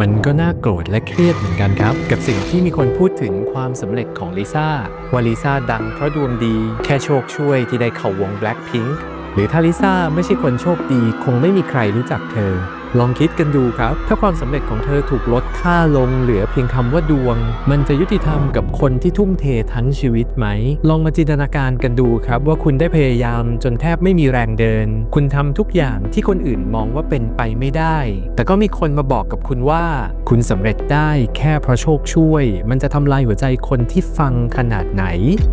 มันก็น่าโกรธและเครียดเหมือนกันครับ กับสิ่งที่มีคนพูดถึงความสำเร็จของลิซ่าว่าลิซ่าดังเพราะดวงดีแค่โชคช่วยที่ได้เข้าวง Blackpink หรือถ้าลิซ่าไม่ใช่คนโชคดี คงไม่มีใครรู้จักเธอ ลองคิดกันดูครับ ถ้าความสำเร็จของเธอถูกลดค่าลงเหลือเพียงคำว่าดวง มันจะยุติธรรมกับคนที่ทุ่มเททั้งชีวิตไหม ลองมาจินตนาการกันดูครับ ว่าคุณได้พยายามจนแทบไม่มีแรงเดิน คุณทำทุกอย่างที่คนอื่นมองว่าเป็นไปไม่ได้ แต่ก็มีคนมาบอกกับคุณว่า คุณสำเร็จได้แค่เพราะโชคช่วย มันจะทำลายหัวใจคนที่ฟังขนาดไหน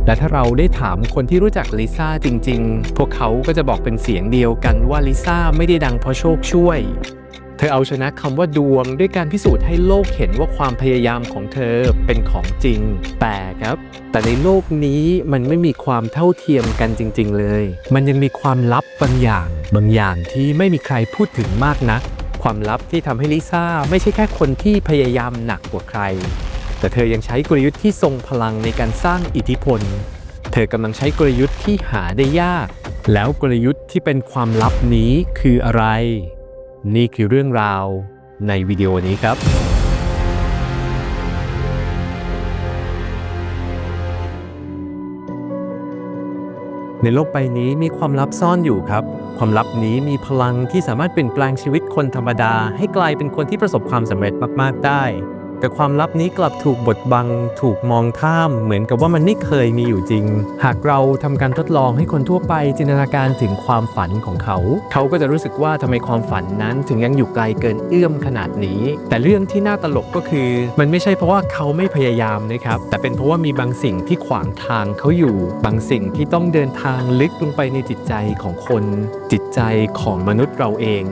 และถ้าเราได้ถามคนที่รู้จักลิซ่าจริง ๆ พวกเขาก็จะบอกเป็นเสียงเดียวกันว่าลิซ่าไม่ได้ดังเพราะโชคช่วย เธอเอาชนะคำว่าดวงด้วยการพิสูจน์ให้โลกเห็นว่าความพยายามของเธอเป็นของจริง แต่ครับ แต่ในโลกนี้มันไม่มีความเท่าเทียมกันจริง ๆ เลย มันยังมีความลับบางอย่าง บางอย่างที่ไม่มีใครพูดถึงมากนัก ความลับที่ทำให้ลิซ่าไม่ใช่แค่คนที่พยายามหนักกว่าใคร แต่เธอยังใช้กลยุทธ์ที่ทรงพลังในการสร้างอิทธิพล เธอกำลังใช้กลยุทธ์ที่หาได้ยาก แล้วกลยุทธ์ที่เป็นความลับนี้คืออะไร นี่คือเรื่องราวในวิดีโอนี้ครับ ในโลกใบนี้มีความลับซ่อนอยู่ครับ ความลับนี้มีพลังที่สามารถเปลี่ยนแปลงชีวิตคนธรรมดา ให้กลายเป็นคนที่ประสบความสำเร็จมาก ๆ ได้ แต่ความลับนี้กลับถูกบดบัง ถูกมองข้าม เหมือนกับว่ามันไม่เคยมีอยู่จริง หากเราทำการทดลองให้คนทั่วไปจินตนาการถึงความฝันของเขา เขาก็จะรู้สึกว่าทำไมความฝันนั้นถึงยังอยู่ไกลเกินเอื้อมขนาดนี้ แต่เรื่องที่น่าตลกก็คือ มันไม่ใช่เพราะว่าเขาไม่พยายามนะครับ แต่เป็นเพราะว่ามีบางสิ่งที่ขวางทางเขาอยู่ บางสิ่งที่ต้องเดินทางลึกลงไปในจิตใจของคน จิตใจของมนุษย์เราเอง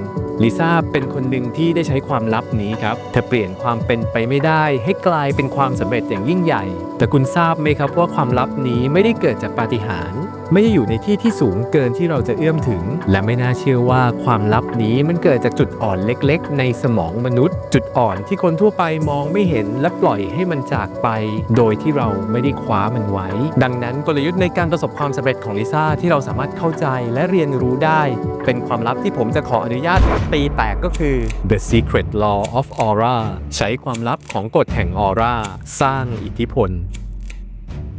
ลิซ่าเป็นคนหนึ่งที่ได้ใช้ความลับนี้ครับ เธอเปลี่ยนความเป็นไปไม่ได้ ให้กลายเป็นความสำเร็จอย่างยิ่งใหญ่ แต่คุณทราบไหมครับว่าความลับนี้ไม่ได้เกิดจากปาฏิหาริย์ ไม่ได้อยู่ในที่ที่สูงเกินที่เราจะเอื้อมถึง และไม่น่าเชื่อว่าความลับนี้มันเกิดจากจุดอ่อนเล็กๆ ในสมองมนุษย์ จุดอ่อนที่คนทั่วไปมองไม่เห็นและปล่อยให้มันจากไป โดยที่เราไม่ได้คว้ามันไว้ ดังนั้นกลยุทธ์ในการประสบความสำเร็จของลิซ่าที่เราสามารถเข้าใจและเรียนรู้ได้ เป็นความลับที่ผมจะขออนุญาตตีแตกก็คือ The Secret Law of Aura ใช้ความลับของกฎแห่งออร่าสร้างอิทธิพล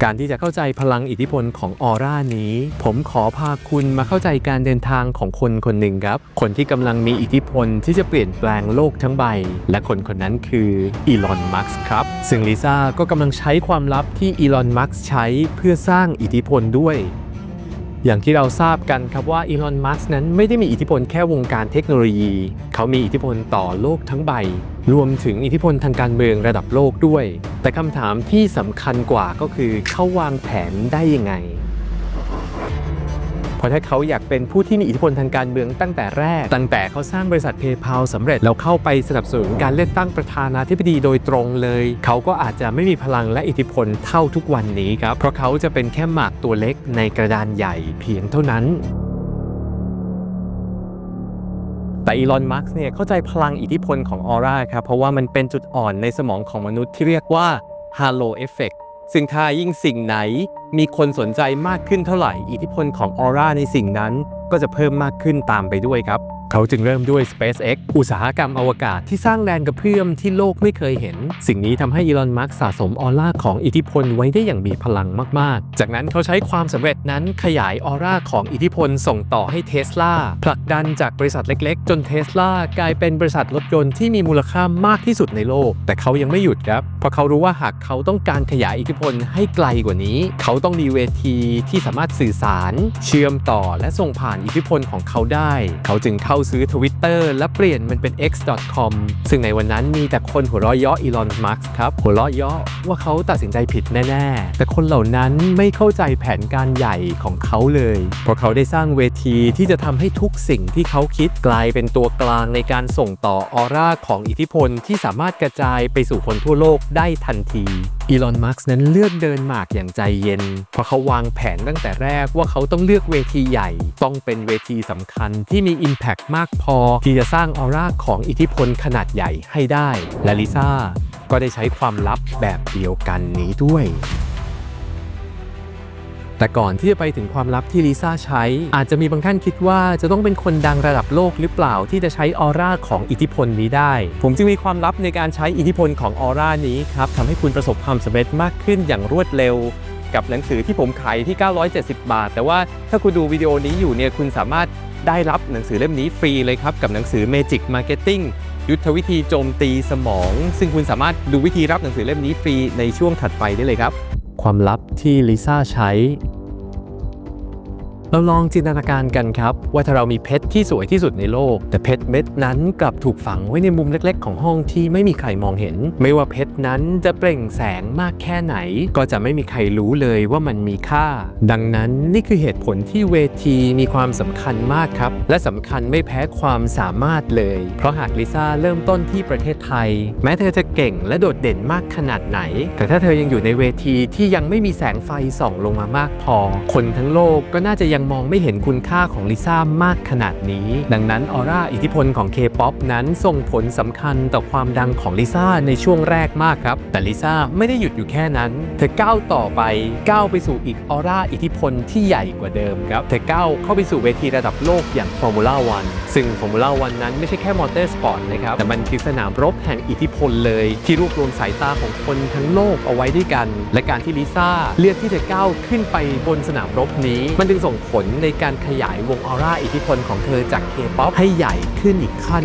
การที่จะเข้าใจพลังอิทธิพลของออร่านี้ ผมขอพาคุณมาเข้าใจการเดินทางของคนคนหนึ่งครับ คนที่กำลังมีอิทธิพลที่จะเปลี่ยนแปลงโลกทั้งใบ และคนคนนั้นคืออีลอน มัสก์ครับ ซึ่งลิซ่าก็กำลังใช้ความลับที่อีลอน มัสก์ใช้เพื่อสร้างอิทธิพลด้วยอย่างที่เราทราบกันครับว่าอีลอน มัสก์นั้นไม่ได้มีอิทธิพลแค่วงการเทคโนโลยี เขามีอิทธิพลต่อโลกทั้งใบ รวมถึงอิทธิพลทางการเมืองระดับโลกด้วย แต่คำถามที่สำคัญกว่าก็คือเขาวางแผนได้ยังไง เพราะถ้าเขาอยากเป็นผู้ที่มีอิทธิพลทางการเมืองตั้งแต่แรก ตั้งแต่เขาสร้างบริษัท PayPal สำเร็จแล้วเข้าไปสนับสนุนการเลือกตั้งประธานาธิบดีโดยตรงเลย เขาก็อาจจะไม่มีพลังและอิทธิพลเท่าทุกวันนี้ครับเพราะเขาจะเป็นแค่หมากตัวเล็กในกระดานใหญ่เพียงเท่านั้น แต่อีลอนมัสก์เนี่ยเข้าใจพลังอิทธิพลของออร่าครับเพราะว่ามันเป็นจุดอ่อนในสมองของมนุษย์ที่เรียกว่า Halo Effect ซึ่งถ้ายิ่งสิ่งไหน มีคนสนใจมากขึ้นเท่าไหร่ อิทธิพลของออร่าในสิ่งนั้นก็จะเพิ่มมากขึ้นตามไปด้วยครับ เขาจึงเริ่มด้วย SpaceX อุตสาหกรรมอวกาศที่สร้างแรงกระเพื่อมที่โลกไม่เคยเห็น สิ่งนี้ทำให้อีลอนมัสก์สะสมออร่าของอิทธิพลไว้ได้อย่างมีพลังมาก ๆ จากนั้นเขาใช้ความสำเร็จนั้นขยายออร่าของอิทธิพลส่งต่อให้เทสลาผลักดันจากบริษัทเล็ก ๆ จนเทสลากลายเป็นบริษัทรถยนต์ที่มีมูลค่ามากที่สุดในโลก แต่เขายังไม่หยุดครับเพราะเขารู้ว่าหากเขาต้องการขยายอิทธิพลให้ไกลกว่านี้ เขาต้องมีเวทีที่สามารถสื่อสาร เชื่อมต่อและส่งผ่านอิทธิพลของเขาได้ เขาจึงเข้าซื้อ Twitter และเปลี่ยนมันเป็น x.com ซึ่งในวันนั้นมีแต่คนหัวเราะเยาะอีลอน มัสก์ครับ หัวเราะเยาะว่าเขาตัดสินใจผิดแน่ ๆ แต่คนเหล่านั้นไม่เข้าใจแผนการใหญ่ของเขาเลย เพราะเขาได้สร้างเวทีที่จะทำให้ทุกสิ่งที่เขาคิดกลายเป็นตัวกลางในการส่งต่อออร่าของอิทธิพลที่สามารถกระจายไปสู่คนทั่วโลกได้ทันทีอีลอน มัสก์นั้นเลือกเดินหมากอย่างใจเย็น เพราะเขาวางแผนตั้งแต่แรกว่าเขาต้องเลือกเวทีใหญ่ ต้องเป็นเวทีสำคัญที่มี Impact มากพอ ที่จะสร้างออร่าของอิทธิพลขนาดใหญ่ให้ได้ และลิซ่าก็ได้ใช้ความลับแบบเดียวกันนี้ด้วย แต่ก่อนที่จะไปถึงความลับที่ลิซ่าใช้ อาจจะมีบางท่านคิดว่าจะต้องเป็นคนดังระดับโลกหรือเปล่าที่จะใช้ออร่าของอิทธิพลนี้ได้ ผมจึงมีความลับในการใช้อิทธิพลของออร่านี้ครับทำให้คุณประสบความสำเร็จมากขึ้นอย่างรวดเร็ว กับหนังสือที่ผมขายที่ 970 บาท แต่ว่าถ้าคุณดูวิดีโอนี้อยู่เนี่ยคุณสามารถได้รับหนังสือเล่มนี้ฟรีเลยครับกับหนังสือ Magic Marketing ยุทธวิธีโจมตีสมอง ซึ่งคุณสามารถดูวิธีรับหนังสือเล่มนี้ฟรีในช่วงถัดไปได้เลยครับ ความลับที่ลิซ่าใช้ เราลองจินตนาการกันครับ ว่าถ้าเรามีเพชรที่สวยที่สุดในโลก แต่เพชรเม็ดนั้นกลับถูกฝังไว้ในมุมเล็ก ๆ ของห้องที่ไม่มีใครมองเห็น ไม่ว่าเพชรนั้นจะเปล่งแสงมากแค่ไหน ก็จะไม่มีใครรู้เลยว่ามันมีค่า ดังนั้นนี่คือเหตุผลที่เวทีมีความสำคัญมากครับ และสำคัญไม่แพ้ความสามารถเลย เพราะหากลิซ่าเริ่มต้นที่ประเทศไทย แม้เธอจะเก่งและโดดเด่นมากขนาดไหน แต่ถ้าเธอยังอยู่ในเวทีที่ยังไม่มีแสงไฟส่องลงมามากพอ คนทั้งโลกก็น่าจะยังมองไม่เห็นคุณค่าของลิซ่ามากขนาดนี้ ดังนั้นออร่าอิทธิพลของ K-POP นั้นส่งผลสำคัญต่อความดังของลิซ่าในช่วงแรกมากครับ แต่ลิซ่าไม่ได้หยุดอยู่แค่นั้น เธอก้าวต่อไปก้าวไปสู่อีกออร่าอิทธิพลที่ใหญ่กว่าเดิมครับ เธอก้าวเข้าไปสู่เวทีระดับโลกอย่าง Formula 1ซึ่ง Formula 1นั้นไม่ใช่แค่มอเตอร์สปอร์ตนะครับ แต่มันคือสนามรบแห่งอิทธิพลเลย ที่รวบรวมสายตาของคนทั้งโลกเอาไว้ด้วยกัน และการที่ลิซ่าเลือกที่จะก้าวขึ้นไปบนสนามรบนี้ มันจึงส่งผผลในการขยายวงออร่าอิทธิพลของเธอจากเคป๊อปให้ใหญ่ขึ้นอีกขั้น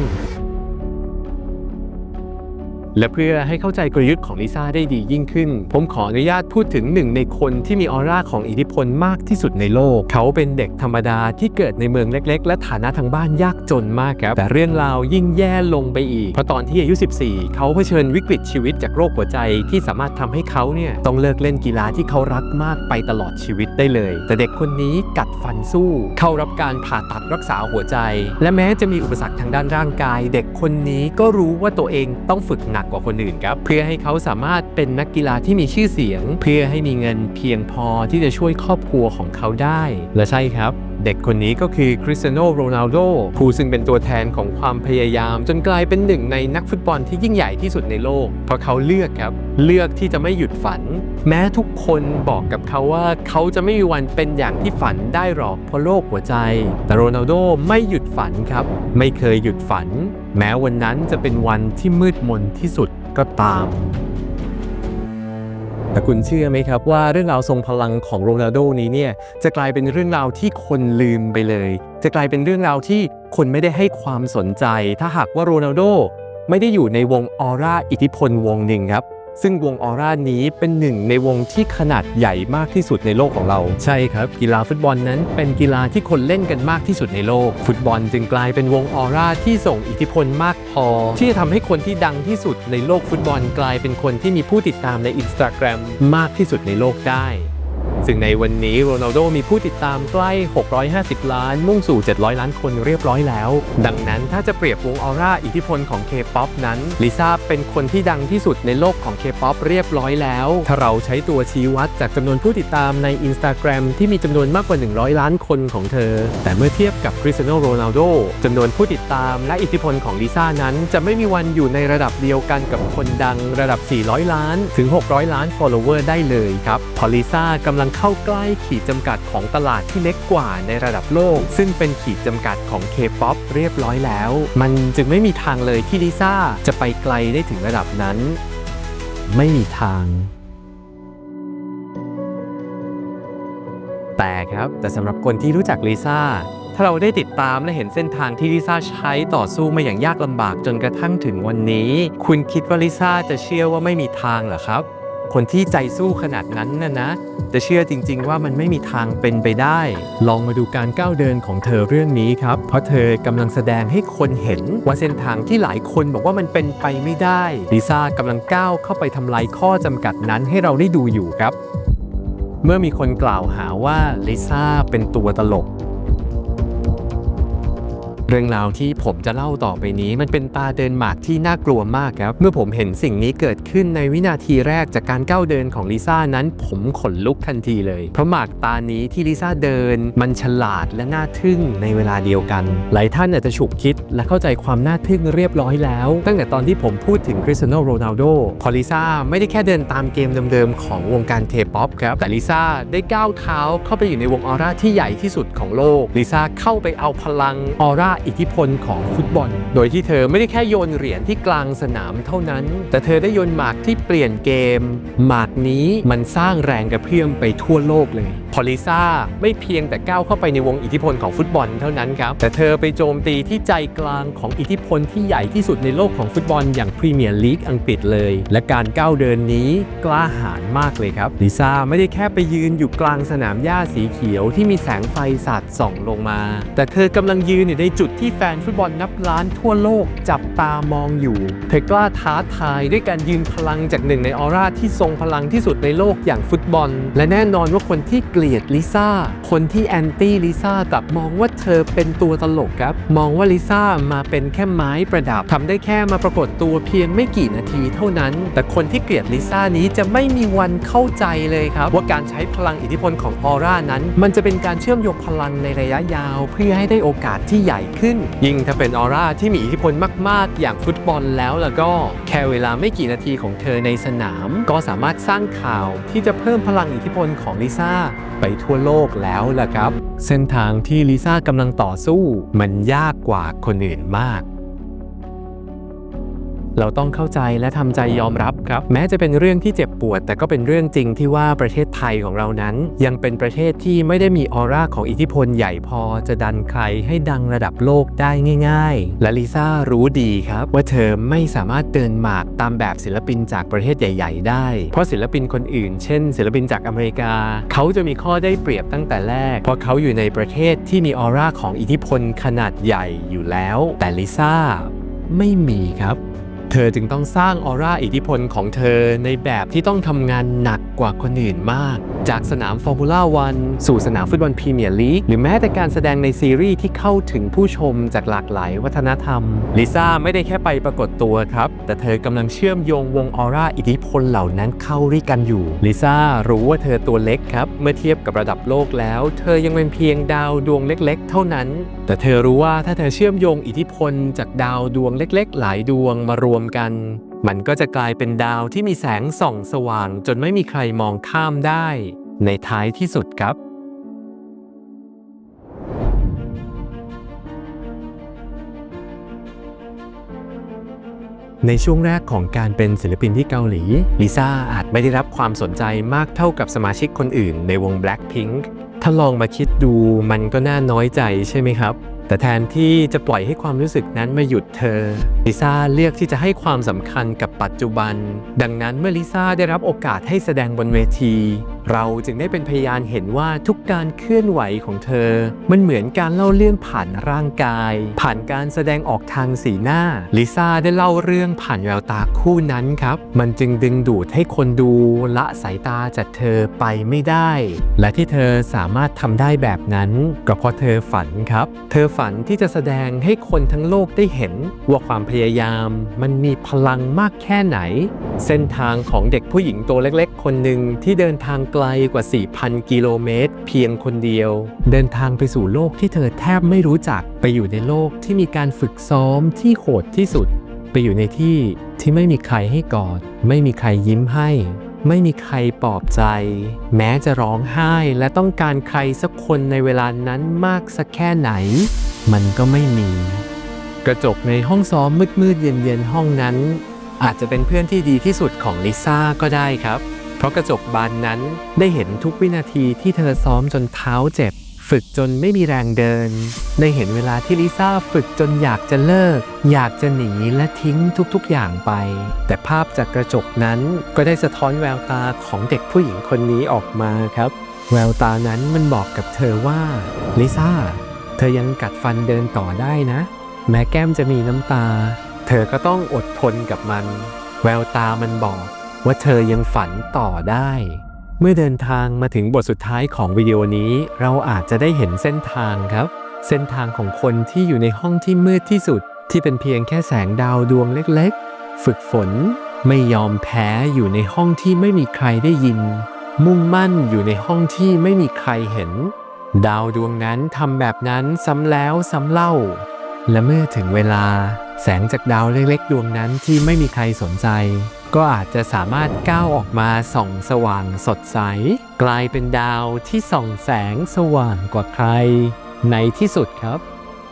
และเพื่อให้เข้าใจกลยุทธ์ของลิซ่าได้ดียิ่งขึ้น ผมขออนุญาตพูดถึงหนึ่งในคนที่มีออร่าของอิทธิพลมากที่สุดในโลก เขาเป็นเด็กธรรมดาที่เกิดในเมืองเล็ก ๆ และฐานะทางบ้านยากจนมากครับ แต่เรื่องราวยิ่งแย่ลงไปอีก เพราะตอนที่อายุ 14 เขาเผชิญวิกฤตชีวิตจากโรคหัวใจที่สามารถทำให้เขาเนี่ยต้องเลิกเล่นกีฬาที่เขารักมากไปตลอดชีวิตได้เลย แต่เด็กคนนี้กัดฟันสู้ เข้ารับการผ่าตัดรักษาหัวใจ และแม้จะมีอุปสรรคทางด้านร่างกาย เด็กคนนี้ก็รู้ว่าตัวเองต้องฝึกหนักกว่าคนอื่นครับเพื่อให้เขาสามารถเป็นนักกีฬาที่มีชื่อเสียง เพื่อให้มีเงินเพียงพอที่จะช่วยครอบครัวของเขาได้ และใช่ครับเด็กคนนี้ก็คือคริสเตียโนโรนัลโดผู้ซึ่งเป็นตัวแทนของความพยายาม จนกลายเป็นหนึ่งในนักฟุตบอลที่ยิ่งใหญ่ที่สุดในโลก เพราะเขาเลือกครับ เลือกที่จะไม่หยุดฝัน แม้ทุกคนบอกกับเขาว่าเขาจะไม่มีวันเป็นอย่างที่ฝันได้หรอกเพราะโรคหัวใจ แต่โรนัลโดไม่หยุดฝันครับ ไม่เคยหยุดฝัน แม้วันนั้นจะเป็นวันที่มืดมนที่สุดก็ตาม แต่คุณเชื่อไหมครับว่าเรื่องราวทรงพลังของโรนัลโดนี้เนี่ยจะกลายเป็นเรื่องราวที่คนลืมไปเลย จะกลายเป็นเรื่องราวที่คนไม่ได้ให้ความสนใจ ถ้าหากว่าโรนัลโดไม่ได้อยู่ในวงออร่าอิทธิพลวงหนึ่งครับ ซึ่งวงออร่านี้เป็นหนึ่งในวงที่ขนาดใหญ่มากที่สุดในโลกของเรา ใช่ครับ กีฬาฟุตบอลนั้นเป็นกีฬาที่คนเล่นกันมากที่สุดในโลก ฟุตบอลจึงกลายเป็นวงออร่าที่ส่งอิทธิพลมากพอ ที่จะทำให้คนที่ดังที่สุดในโลกฟุตบอลกลายเป็นคนที่มีผู้ติดตามในอินสตาแกรมมากที่สุดในโลกได้ ซึ่งในวันนี้โรนัลโดมีผู้ติดตามใกล้ 650 ล้าน มุ่งสู่ 700 ล้านคนเรียบร้อยแล้ว ดังนั้นถ้าจะเปรียบวงออร่าอิทธิพลของ K-POP นั้นลิซ่าเป็นคนที่ดังที่สุดในโลกของ K-POP เรียบร้อยแล้ว ถ้าเราใช้ตัวชี้วัดจากจำนวนผู้ติดตามใน Instagram ที่มีจำนวนมากกว่า 100 ล้านคนของเธอ แต่เมื่อเทียบกับคริสเตียโนโรนัลโดจำนวนผู้ติดตามและอิทธิพลของลิซ่านั้น จะไม่มีวันอยู่ในระดับเดียวกันกับคนดังระดับ 400 ล้าน ถึง 600 ล้าน follower ได้เลยครับพอลิซ่ากำลังเข้าใกล้ขีดจำกัดของตลาดที่เล็กกว่าในระดับโลก ซึ่งเป็นขีดจำกัดของ K-POP เรียบร้อยแล้ว มันจึงไม่มีทางเลยที่ลิซ่าจะไปไกลได้ถึงระดับนั้น ไม่มีทางแต่ครับ แต่สำหรับคนที่รู้จักลิซ่า ถ้าเราได้ติดตามและเห็นเส้นทางที่ลิซ่าใช้ต่อสู้มาอย่างยากลำบากจนกระทั่งถึงวันนี้ คุณคิดว่าลิซ่าจะเชื่อว่าไม่มีทางเหรอครับ คนที่ใจสู้ขนาดนั้นน่ะนะ จะเชื่อจริง ๆ ว่ามันไม่มีทางเป็นไปได้ ลองมาดูการก้าวเดินของเธอเรื่องนี้ครับ เพราะเธอกำลังแสดงให้คนเห็นว่าเส้นทางที่หลายคนบอกว่ามันเป็นไปไม่ได้ลิซ่ากำลังก้าวเข้าไปทำลายข้อจำกัดนั้นให้เราได้ดูอยู่ครับ เมื่อมีคนกล่าวหาว่าลิซ่าเป็นตัวตลก เรื่องราวที่ผมจะเล่าต่อไปนี้ มันเป็นตาเดินหมากที่น่ากลัวมากครับ เมื่อผมเห็นสิ่งนี้เกิดขึ้นในวินาทีแรกจากการก้าวเดินของลิซ่านั้น ผมขนลุกทันทีเลย เพราะหมากตานี้ที่ลิซ่าเดิน มันฉลาดและน่าทึ่งในเวลาเดียวกัน หลายท่านอาจจะฉุกคิดและเข้าใจความน่าทึ่งเรียบร้อยแล้ว ตั้งแต่ตอนที่ผมพูดถึงคริสเตียโนโรนัลโดพอลิซ่าไม่ได้แค่เดินตามเกมเดิมๆของวงการเทป๊อปครับแต่ลิซ่าได้ก้าวเท้าเข้าไปอยู่ในวงออร่าที่ใหญ่ที่สุดของโลกลิซ่าเข้าไปเอาพลังออร่าอิทธิพลของฟุตบอล โดยที่เธอไม่ได้แค่โยนเหรียญที่กลางสนามเท่านั้น แต่เธอได้โยนหมากที่เปลี่ยนเกม หมากนี้มันสร้างแรงกระเพื่อมไปทั่วโลกเลยพอลิซ่าไม่เพียงแต่ก้าวเข้าไปในวงอิทธิพลของฟุตบอลเท่านั้นครับ แต่เธอไปโจมตีที่ใจกลางของอิทธิพลที่ใหญ่ที่สุดในโลกของฟุตบอลอย่างพรีเมียร์ลีกอังกฤษเลย และการก้าวเดินนี้กล้าหาญมากเลยครับ ลิซ่าไม่ได้แค่ไปยืนอยู่กลางสนามหญ้าสีเขียวที่มีแสงไฟสาดส่องลงมา แต่เธอกำลังยืนอยู่ในจุดที่แฟนฟุตบอลนับล้านทั่วโลกจับตามองอยู่ เธอกล้าท้าทายด้วยการยืนพลังจากหนึ่งในออร่าที่ทรงพลังที่สุดในโลกอย่างฟุตบอล และแน่นอนว่าคนที่เกลียดลิซ่า คนที่แอนตี้ลิซ่ากลับมองว่าเธอเป็นตัวตลกครับ มองว่าลิซ่ามาเป็นแค่ไม้ประดับทำได้แค่มาปรากฏตัวเพียงไม่กี่นาทีเท่านั้น แต่คนที่เกลียดลิซ่านี้จะไม่มีวันเข้าใจเลยครับว่าการใช้พลังอิทธิพลของออร่านั้น มันจะเป็นการเชื่อมโยงพลังในระยะยาว เพื่อให้ได้โอกาสที่ใหญ่ขึ้น ยิ่งถ้าเป็นออร่าที่มีอิทธิพลมาก ๆ อย่างฟุตบอลแล้วแล้วก็แค่เวลาไม่กี่นาทีของเธอในสนาม ก็สามารถสร้างข่าวที่จะเพิ่มพลังอิทธิพลของลิซ่าไปทั่วโลกแล้วล่ะครับ เส้นทางที่ลิซ่ากำลังต่อสู้ มันยากกว่าคนอื่นมาก เราต้องเข้าใจและทำใจยอมรับครับ แม้จะเป็นเรื่องที่เจ็บปวด แต่ก็เป็นเรื่องจริงที่ว่าประเทศไทยของเรานั้น ยังเป็นประเทศที่ไม่ได้มีออร่าของอิทธิพลใหญ่พอจะดันใครให้ดังระดับโลกได้ง่าย ๆ และลิซ่ารู้ดีครับ ว่าเธอไม่สามารถเดินหมากตามแบบศิลปินจากประเทศใหญ่ ๆ ได้ เพราะศิลปินคนอื่น เช่น ศิลปินจากอเมริกา เขาจะมีข้อได้เปรียบตั้งแต่แรก เพราะเขาอยู่ในประเทศที่มีออร่าของอิทธิพลขนาดใหญ่อยู่แล้ว แต่ลิซ่าไม่มีครับ เธอจึงต้องสร้างออร่าอิทธิพลของเธอในแบบที่ต้องทำงานหนักกว่าคนอื่นมาก จากสนามฟอร์มูล่าวันสู่สนามฟุตบอลพรีเมียร์ลีกหรือแม้แต่การแสดงในซีรีส์ที่เข้าถึงผู้ชมจากหลากหลายวัฒนธรรม ลิซ่าไม่ได้แค่ไปปรากฏตัวครับ แต่เธอกำลังเชื่อมโยงวงออร่าอิทธิพลเหล่านั้นเข้าด้วยกันอยู่ ลิซ่ารู้ว่าเธอตัวเล็กครับ เมื่อเทียบกับระดับโลกแล้ว เธอยังเป็นเพียงดาวดวงเล็ก ๆ เท่านั้น แต่เธอรู้ว่าถ้าเธอเชื่อมโยงอิทธิพลจากดาวดวงเล็ก ๆ หลายดวงมารวมกัน มันก็จะกลายเป็นดาวที่มีแสงส่องสว่างจนไม่มีใครมองข้ามได้ ในท้ายที่สุดครับ ในช่วงแรกของการเป็นศิลปินที่เกาหลีลิซ่าอาจไม่ได้รับความสนใจมากเท่ากับสมาชิกคนอื่นในวง Blackpink ถ้าลองมาคิดดูมันก็น่าน้อยใจใช่ไหมครับ แต่แทนที่จะปล่อยให้ความรู้สึกนั้นมาหยุดเธอ ลิซ่าเลือกที่จะให้ความสำคัญกับปัจจุบัน ดังนั้นเมื่อลิซ่าได้รับโอกาสให้แสดงบนเวที เราจึงได้เป็นพยานเห็นว่าทุกการเคลื่อนไหวของเธอ มันเหมือนการเล่าเรื่องผ่านร่างกาย ผ่านการแสดงออกทางสีหน้า ลิซ่าได้เล่าเรื่องผ่านแววตาคู่นั้นครับ มันจึงดึงดูดให้คนดูละสายตาจากเธอไปไม่ได้ และที่เธอสามารถทำได้แบบนั้น ก็เพราะเธอฝันครับ เธอฝันที่จะแสดงให้คนทั้งโลกได้เห็น ว่าความพยายามมันมีพลังมากแค่ไหน เส้นทางของเด็กผู้หญิงตัวเล็ก ๆ คนหนึ่งที่เดินทางไกกลกว่า 4,000 กิโลเมตร เพียงคนเดียว เดินทางไปสู่โลกที่เธอแทบไม่รู้จัก ไปอยู่ในโลกที่มีการฝึกซ้อมที่โหดที่สุด ไปอยู่ในที่ที่ไม่มีใครให้กอด ไม่มีใครยิ้มให้ ไม่มีใครปลอบใจ แม้จะร้องไห้และต้องการใครสักคนในเวลานั้นมากสักแค่ไหน มันก็ไม่มี กระจกในห้องซ้อมมืดๆเย็นๆห้องนั้นอาจจะเป็นเพื่อนที่ดีที่สุดของลิซ่าก็ได้ครับ เพราะกระจกบานนั้นได้เห็นทุกวินาทีที่เธอซ้อมจนเท้าเจ็บ ฝึกจนไม่มีแรงเดิน ได้เห็นเวลาที่ลิซ่าฝึกจนอยากจะเลิก อยากจะหนีและทิ้งทุกๆอย่างไป แต่ภาพจากกระจกนั้นก็ได้สะท้อนแววตาของเด็กผู้หญิงคนนี้ออกมาครับ แววตานั้นมันบอกกับเธอว่าลิซ่าเธอยังกัดฟันเดินต่อได้นะ แม้แก้มจะมีน้ำตา เธอก็ต้องอดทนกับมัน แววตามันบอก ว่าเธอยังฝันต่อได้ เมื่อเดินทางมาถึงบทสุดท้ายของวิดีโอนี้ เราอาจจะได้เห็นเส้นทางครับ เส้นทางของคนที่อยู่ในห้องที่มืดที่สุด ที่เป็นเพียงแค่แสงดาวดวงเล็กๆ ฝึกฝนไม่ยอมแพ้อยู่ในห้องที่ไม่มีใครได้ยิน มุ่งมั่นอยู่ในห้องที่ไม่มีใครเห็น ดาวดวงนั้นทำแบบนั้นซ้ำแล้วซ้ำเล่า และเมื่อถึงเวลาแสงจากดาวเล็กๆ ดวงนั้นที่ไม่มีใครสนใจ ก็อาจจะสามารถก้าวออกมาส่องสว่างสดใส กลายเป็นดาวที่ส่องแสงสว่างกว่าใคร ในที่สุดครับ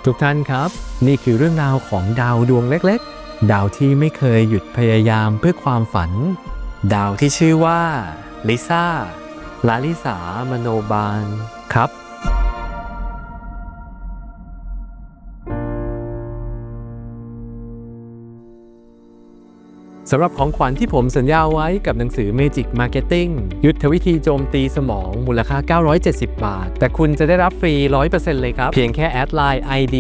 ทุกท่านครับ นี่คือเรื่องราวของดาวดวงเล็กๆ ดาวที่ไม่เคยหยุดพยายามเพื่อความฝัน ดาวที่ชื่อว่าลิซ่าลาลิสามโนบาลครับ สำหรับของขวัญที่ผมสัญญาไว้กับหนังสือ Magic Marketing ยุทธวิธีโจมตีสมองมูลค่า 970 บาท แต่คุณจะได้รับฟรี 100%เลยครับ เพียงแค่แอดไลน์ ID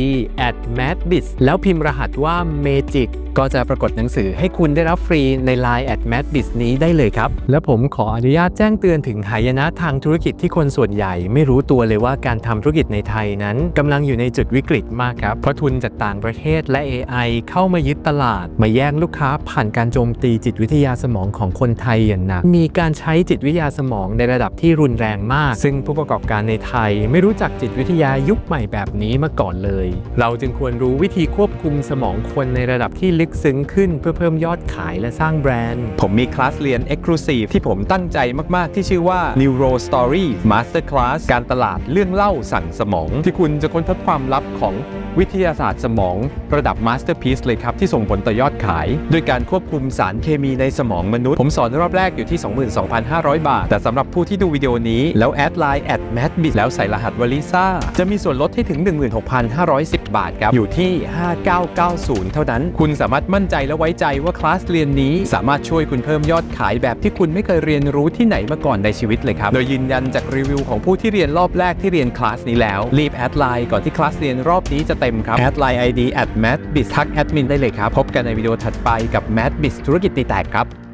at madbits แล้วพิมพ์รหัสว่า Magic ก็จะปรากฏหนังสือให้คุณได้รับฟรีใน Line at madbits นี้ได้เลยครับ และผมขออนุญาตแจ้งเตือนถึงหายนะทางธุรกิจที่คนส่วนใหญ่ ไม่รู้ตัวเลยว่าการทำธุรกิจในไทยนั้นกำลังอยู่ในจุดวิกฤตมากครับ เพราะทุนจากต่างประเทศและ AI เข้ามายึดตลาด มาแย่งลูกค้าผ่านการโจมตีจิตวิทยาสมองของคนไทยอย่างหนักมีการใช้จิตวิทยาสมองในระดับที่รุนแรงมาก ซึ่งผู้ประกอบการในไทย ไม่รู้จักจิตวิทยายุคใหม่แบบนี้มาก่อนเลย เราจึงควรรู้วิธีควบคุมสมองคนในระดับที่ลึกซึ้งขึ้นเพื่อเพิ่มยอดขายและสร้างแบรนด์ ผมมีคลาสเรียน Exclusive ที่ผมตั้งใจมากๆ ที่ชื่อว่า Neuro Story Master Class การตลาดเรื่องเล่าสั่งสมอง ที่คุณจะค้นพบความลับของวิทยาศาสตร์สมองระดับ Masterpiece เลยครับ ที่ส่งผลต่อยอดขาย ด้วยการควบคุมสารเคมีในสมองมนุษย์ ผมสอนรอบแรกอยู่ที่ 22,500 บาท แต่สำหรับผู้ที่ดูวิดีโอนี้ แล้วแอดไลน์ at m a d b i t แล้วใส่รหัสวลิซ่าจะมีส่วนลดให้ถึง 16,510 บาทครับอยู่ที่ 5990 เท่านั้น คุณสามารถมั่นใจและไว้ใจว่าคลาสเรียนนี้ สามารถช่วยคุณเพิ่มยอดขายแบบที่คุณไม่เคยเรียนรู้ที่ไหนมาก่อนในชีวิตเลยครับ โดยยืนยันจากรีวิวของผู้ที่เรียนรอบแรกที่เรียนคลาสนี้แล้วรีบแอดไลน์ก่อนที่คลาสเรียนรอบนี้จะเต็มครับแอดไลน์ ID at madbiz ทักแอดมินได้เลยครับพบกันในวิดีโอถัดไปกับ madbiz ธุรกิจตีแตกครับ